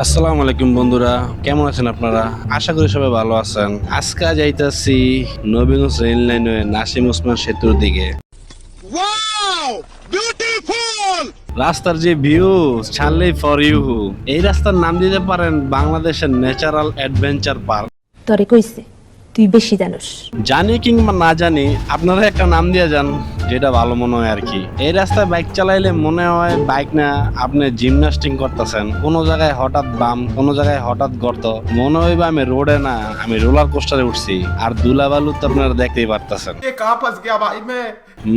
আসসালামু আলাইকুম বন্ধুরা কেমন আছেন আপনারা? আশা করি সবাই ভালো আছেন। আজকে যাইতাছি নবীগঞ্জ রেল লাইনে নাসিম ওসমান সেতুর দিকে। রাস্তার যে ভিউ ছাড়লে ফর ইউ এই রাস্তার নাম দিতে পারেন বাংলাদেশের ন্যাচারাল অ্যাডভেঞ্চার পার্ক তরে কইছে তুই বেশি জানোস। জানি কিংবা না জানি আপনারা একটা নাম দিয়ে যান যেটা ভালো মনে হয় আর কি। এই রাস্তায় বাইক চালাইলে মনে হয় বাইক না আপনি জিমনাস্টিং করতেছেন। কোনো জায়গায় হঠাৎ বাম কোনো জায়গায় হঠাৎ গর্ত। মনে হয় বা আমি রোডে না আমি রোলার কোস্টারে উঠছি। আর দুলাবালু তো আপনারা দেখতেই পারতেছেন।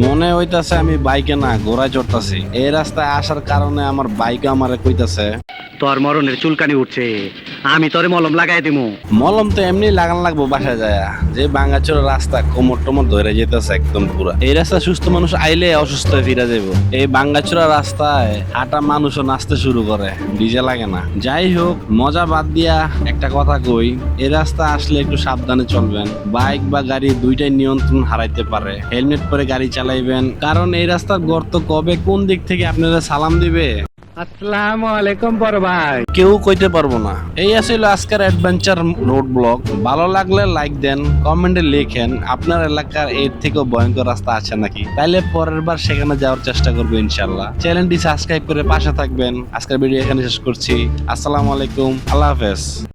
মনে হইতাছে আমি বাইকে না ঘোড়ায় চড়তাছি। এই রাস্তায় আসার কারণে আমার বাইকে আমারে কইতাছে। তোর মরণের চুলকানি উঠছে। আমি তোরে মলম লাগাই দিমু। মলম তো এমনি লাগান লাগবো বাসা যায়। যে বাঙ্গাচোর রাস্তা কোমর টোমর ধরে যেতেছে একদম পুরা। এই রাস্তা সুস্থ মানুষ আইলে অসুস্থ হয়ে ফিরে যাব এই বাঙ্গাচোরা রাস্তায় হাঁটা মানুষও নাচতে শুরু করে ডিজে লাগে না। যাই হোক, মজা বাদ দিয়া একটা কথা কই, এই রাস্তা আসলে একটু সাবধানে চলবেন। বাইক বা গাড়ি দুইটাই নিয়ন্ত্রণ হারাইতে পারে। হেলমেট পরে গাড়ি চালাইবেন। কারণ এই রাস্তার গর্ত কবে কোন দিক থেকে আপনারা সালাম দিবে? কেউ কইতে পারব না। এই আজকের ব্লগ ভালো লাগলে লাইক দেন কমেন্টে লিখেন, আপনার এলাকার এর থেকেও ভয়ঙ্কর রাস্তা আছে নাকি? তাইলে পরের বার সেখানে যাওয়ার চেষ্টা করব ইনশাল্লাহ চ্যানেলটি সাবস্ক্রাইব করে পাশে থাকবেন। আজকের ভিডিও এখানে শেষ করছি। আসসালামু আলাইকুম। আল্লাহ হাফেজ।